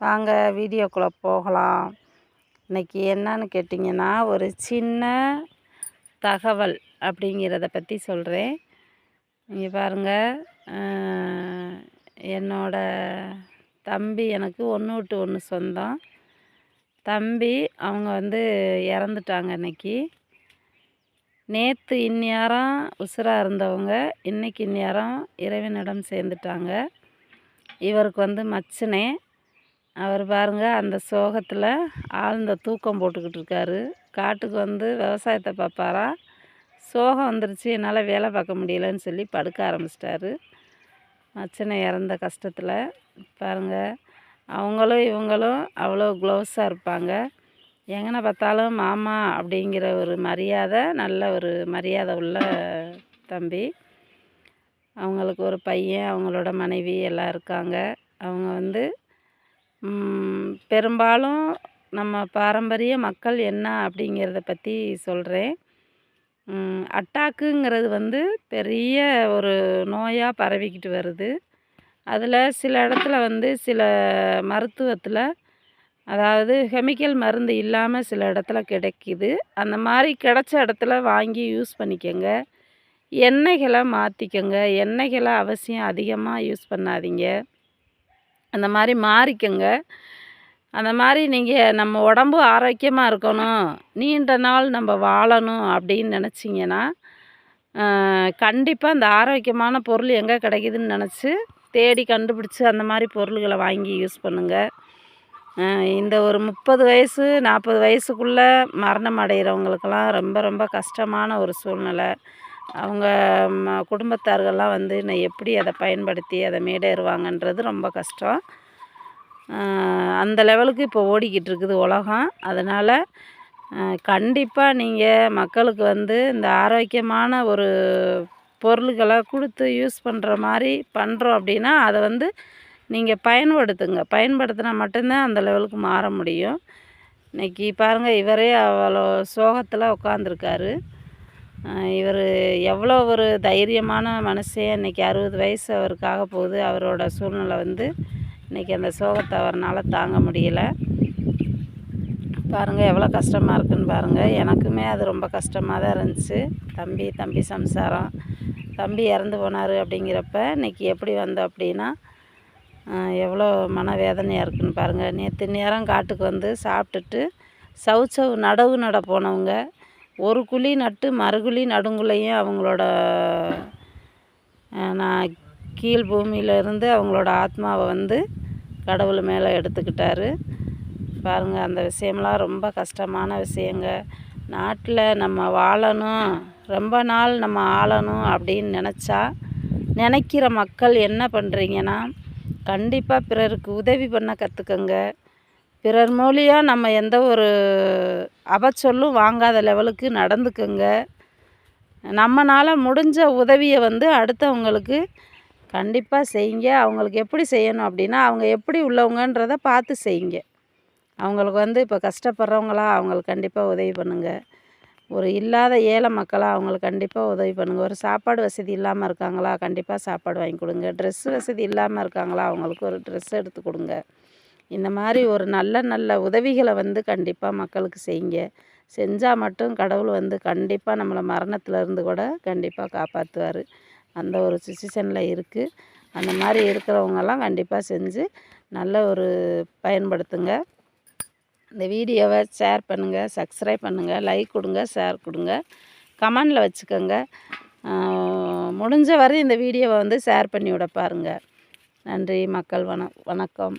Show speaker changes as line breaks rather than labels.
வாங்க வீடியோக்குள்ளே போகலாம். இன்றைக்கி என்னன்னு கேட்டிங்கன்னா ஒரு சின்ன தகவல் அப்படிங்கிறத பற்றி சொல்கிறேன் இங்கே பாருங்கள் என்னோட தம்பி எனக்கு ஒன்று விட்டு ஒன்று சொந்தம். தம்பி அவங்க வந்து இறந்துட்டாங்க இன்றைக்கி நேற்று இந்நேரம் உசுராக இருந்தவங்க இன்றைக்கி இந்நேரம் இறைவனிடம் சேர்ந்துட்டாங்க. இவருக்கு வந்து மச்சனே அவர் பாருங்கள் அந்த சோகத்தில் ஆழ்ந்த தூக்கம் போட்டுக்கிட்டு இருக்காரு. காட்டுக்கு வந்து விவசாயத்தை பார்ப்பாரா சோகம் வந்துருச்சு என்னால் வேலை பார்க்க முடியலன்னு சொல்லி படுக்க ஆரம்பிச்சிட்டாரு. மச்சனை இறந்த கஷ்டத்தில் பாருங்கள் அவங்களும் இவங்களும் அவ்வளோ க்ளோஸாக இருப்பாங்க. எங்கன பார்த்தாலும் மாமா அப்படிங்கிற ஒரு மரியாதை நல்ல ஒரு மரியாதை உள்ள தம்பி. அவங்களுக்கு ஒரு பையன் அவங்களோட மனைவி எல்லாம் இருக்காங்க. அவங்க வந்து பெரும்பாலும் நம்ம பாரம்பரிய மக்கள் என்ன அப்படிங்கிறத பற்றி சொல்கிறேன் அட்டாக்குங்கிறது வந்து பெரிய ஒரு நோயாக பரவிக்கிட்டு வருது. அதில் சில இடத்துல வந்து சில மருத்துவத்தில் அதாவது கெமிக்கல் மருந்து இல்லாமல் சில இடத்துல கிடைக்கிது. அந்த மாதிரி கிடச்ச இடத்துல வாங்கி யூஸ் பண்ணிக்கோங்க. எண்ணெய்களை மாற்றிக்கோங்க எண்ணெய்களை அவசியம் அதிகமாக யூஸ் பண்ணாதீங்க. அந்த மாதிரி மாறிக்கோங்க. அந்த மாதிரி நீங்கள் நம்ம உடம்பு ஆரோக்கியமாக இருக்கணும். நீண்ட நாள் நம்ம வாழணும் அப்படின்னு நினச்சிங்கன்னா கண்டிப்பாக அந்த ஆரோக்கியமான பொருள் எங்கே கிடைக்குதுன்னு நினச்சி தேடி கண்டுபிடிச்சி அந்த மாதிரி பொருள்களை வாங்கி யூஸ் பண்ணுங்கள் இந்த ஒரு முப்பது வயசு நாற்பது வயசுக்குள்ளே மரணம் அடைகிறவங்களுக்கெல்லாம் ரொம்ப ரொம்ப கஷ்டமான ஒரு சூழ்நிலை. அவங்க ம குடும்பத்தார்கள்லாம் வந்து நான் எப்படி அதை பயன்படுத்தி அதை மேடேறுவாங்கன்றது ரொம்ப கஷ்டம். அந்த லெவலுக்கு இப்போ ஓடிக்கிட்டு இருக்குது உலகம். அதனால் கண்டிப்பாக நீங்கள் மக்களுக்கு வந்து இந்த ஆரோக்கியமான ஒரு பொருள்களை கொடுத்து யூஸ் பண்ணுற மாதிரி பண்ணுறோம் அப்படின்னா அதை வந்து நீங்கள் பயன்படுத்துங்க. பயன்படுத்தினா மட்டும்தான் அந்த லெவலுக்கு மாற முடியும். இன்றைக்கி பாருங்கள் இவரே அவ்வளோ சோகத்தில் உட்காந்துருக்காரு இவர் எவ்வளோ ஒரு தைரியமான மனுஷன் இன்றைக்கி அறுபது வயசு அவருக்காக போகுது. அவரோட சூழ்நிலை வந்து இன்றைக்கி அந்த சோகத்தை அவரால் தாங்க முடியலை. பாருங்கள் எவ்வளோ கஷ்டமாக இருக்குதுன்னு பாருங்கள் எனக்குமே அது ரொம்ப கஷ்டமாக தான் இருந்துச்சு. தம்பி தம்பி சம்சாரம். தம்பி இறந்து போனார் அப்படிங்கிறப்ப இன்றைக்கி எப்படி வந்தோம் அப்படின்னா எவ்வளோ மனவேதனையாக இருக்குதுன்னு பாருங்கள் நேற்று நேரம் காட்டுக்கு வந்து சாப்பிட்டுட்டு சவுச்சவு நடவு நட போனவங்க ஒரு குழி நட்டு மறுகுழி நடுங்குள்ளையும் அவங்களோட நான் கீழ் பூமியிலேருந்து அவங்களோட ஆத்மாவை வந்து கடவுள் மேலே எடுத்துக்கிட்டாரு. பாருங்கள் அந்த விஷயம்லாம் ரொம்ப கஷ்டமான விஷயங்க. நாட்டில் நம்ம வாழணும் ரொம்ப நாள் நம்ம ஆளணும் அப்படின்னு நினச்சா நினைக்கிற மக்கள் என்ன பண்ணுறீங்கன்னா கண்டிப்பாக பிறருக்கு உதவி பண்ண கற்றுக்கங்க பிறர் மூலியம் நம்ம எந்த ஒரு அபச்சொல்லும் வாங்காத லெவலுக்கு நடந்துக்குங்க. நம்மளால் முடிஞ்ச உதவியை வந்து அடுத்தவங்களுக்கு கண்டிப்பாக செய்யுங்க. அவங்களுக்கு எப்படி செய்யணும் அப்படின்னா அவங்க எப்படி உள்ளவங்கன்றத பார்த்து செய்யுங்க. அவங்களுக்கு வந்து இப்போ கஷ்டப்படுறவங்களா அவங்களுக்கு கண்டிப்பாக உதவி பண்ணுங்கள் ஒரு இல்லாத ஏழை மக்களாக அவங்களுக்கு கண்டிப்பாக உதவி பண்ணுங்கள் ஒரு சாப்பாடு வசதி இல்லாமல் இருக்காங்களா கண்டிப்பாக சாப்பாடு வாங்கி கொடுங்க. ட்ரெஸ் வசதி இல்லாமல் இருக்காங்களா அவங்களுக்கு ஒரு ட்ரெஸ் எடுத்து கொடுங்க. இந்த மாதிரி ஒரு நல்ல நல்ல உதவிகளை வந்து கண்டிப்பாக மக்களுக்கு செய்யுங்க. செஞ்சால் மட்டும் கடவுள் வந்து கண்டிப்பாக நம்மளை மரணத்துலேருந்து கூட கண்டிப்பாக காப்பாற்றுவார் அந்த ஒரு சுச்சுவேஷனில் இருக்குது அந்த மாதிரி இருக்கிறவங்கெல்லாம் கண்டிப்பாக செஞ்சு நல்ல ஒரு பயன்படுத்துங்க. இந்த வீடியோவை ஷேர் பண்ணுங்கள் சப்ஸ்கிரைப் பண்ணுங்கள் லைக் கொடுங்க ஷேர் கொடுங்க. கமெண்டில் வச்சுக்கோங்க. முடிஞ்ச வரை இந்த வீடியோவை வந்து ஷேர் பண்ணி விட பாருங்கள் நன்றி மக்கள் வண வணக்கம்.